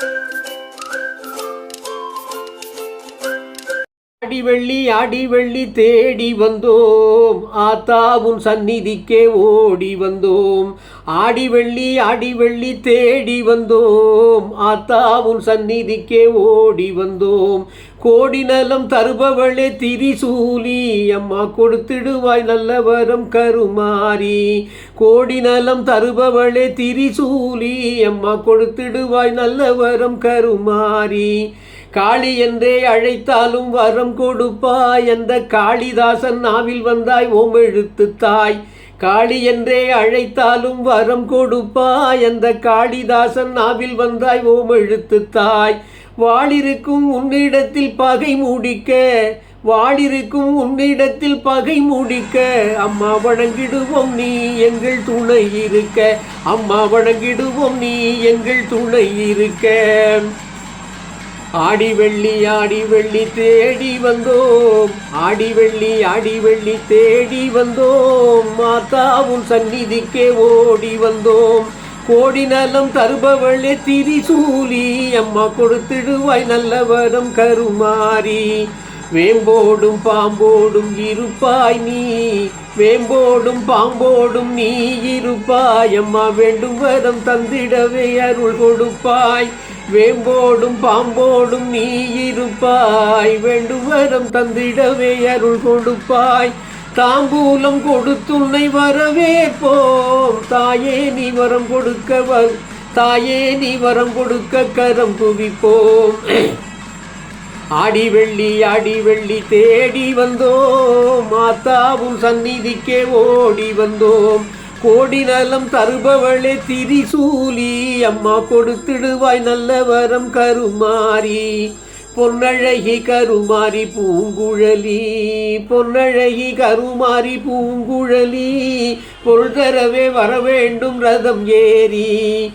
Thank you. ஆடி வெள்ளி ஆடி வெள்ளி தேடி வந்தோம். ஆத்தாவும் சந்நிதிக்கே ஓடி வந்தோம். ஆடி வெள்ளி ஆடி வெள்ளி தேடி வந்தோம். ஆத்தாவும் சந்நிதிக்கே ஓடி வந்தோம். கோடி நலம் தருபவளே திரிசூலி அம்மா கொடுத்திடுவாய் நல்ல வரம் கருமாரி கோடி நலம் தருபவளே திரிசூலி அம்மா கொடுத்திடுவாய் நல்ல வரம் கருமாரி காளி என்றே அழைத்தாலும் வரம் கொடுப்பாய் எந்த காளிதாசன் நாவில் வந்தாய் ஓம் எழுத்து தாய். காளி என்றே அழைத்தாலும் வரம் கொடுப்பாய் எந்த காளிதாசன் நாவில் வந்தாய் ஓம் எழுத்து தாய். வாளிருக்கும் உன்னிடத்தில் பகை மூடிக்க. வாளிருக்கும் உன்னிடத்தில் பகை மூடிக்க. அம்மா வணங்கிடுவோம் நீ எங்கள் துணை இருக்க. அம்மா வணங்கிடுவோம் நீ எங்கள் துணை இருக்க. ஆடி வெள்ளி ஆடி வெள்ளி தேடி வந்தோம். ஆடி வெள்ளி ஆடி வெள்ளி தேடி வந்தோம். மாதாவும் சந்நிதிக்கே ஓடி வந்தோம். கோடி நலம் தருபவளே திரிசூலி. அம்மா கொடுத்திடுவாய் நல்ல வரம் கருமாறி. வேம்போடும் பாம்போடும் இருப்பாய் நீ. வேம்போடும் பாம்போடும் நீ இருப்பாய். அம்மா வேண்டும் வரம் தந்திடவே அருள் கொடுப்பாய். வேம்போடும் பாம்போடும் நீ இருப்பாய். வேண்டுவரம் தந்திடவே அருள் கொடுப்பாய். தாம்பூலம் கொடுத்துன்னை வரவேற்போம். தாயே நீ வரம் கொடுக்க வ- தாயே நீ வரம் கொடுக்க கரம் குவிப்போம். ஆடி வெள்ளி ஆடி வெள்ளி தேடி வந்தோம். மாதாவும் சந்நிதிக்கே ஓடி வந்தோம். கோடி நலம் தருபவளே திரிசூலி. அம்மா கொடுத்திடுவாய் நல்ல வரம் கருமாரி பொன்னழகி கருமாரி பூங்குழலி. பொன்னழகி கருமாரி பூங்குழலி. பொருள் தரவே வர வேண்டும் ரதம் ஏறி.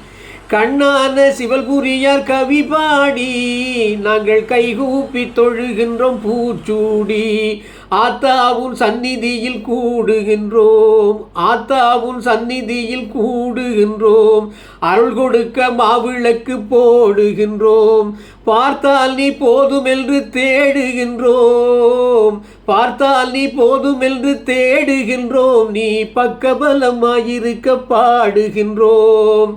கண்ணான சிவல்புரியார் கவி பாடி நாங்கள் கைகூப்பி தொழுகின்றோம் பூச்சூடி. ஆத்தாவும் சந்நிதியில் கூடுகின்றோம் ஆத்தாவும் சந்நிதியில் கூடுகின்றோம். அருள் கொடுக்க மாவிளக்கு போடுகின்றோம். பார்த்தால் நீ போதுமென்று தேடுகின்றோம். பார்த்தால் நீ போதுமென்று தேடுகின்றோம். நீ பக்கபலமாயிருக்க பாடுகின்றோம்.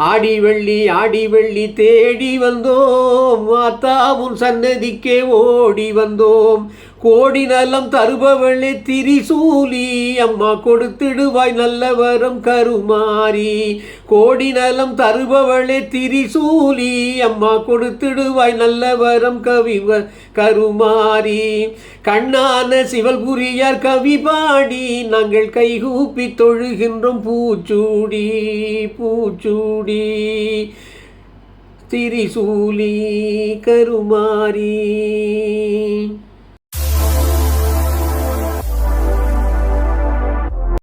ஆடி வெள்ளி ஆடி வெள்ளி தேடி வந்தோம். மாத்தாவும் சன்னதிக்கே ஓடி வந்தோம். கோடி நலம் தருபவளே திரிசூலி. அம்மா கொடுத்திடுவாய் நல்ல வரம் கருமாரி கோடி நலம் தருபவளே திரிசூலி. அம்மா கொடுத்திடுவாய் நல்ல வரம் கவிவ கருமாரி கண்ணான சிவல்புரியார் கவி பாடி நாங்கள் கைகூப்பி தொழுகின்றோம் பூச்சூடி பூச்சூடி. திரிசூலி கருமாரி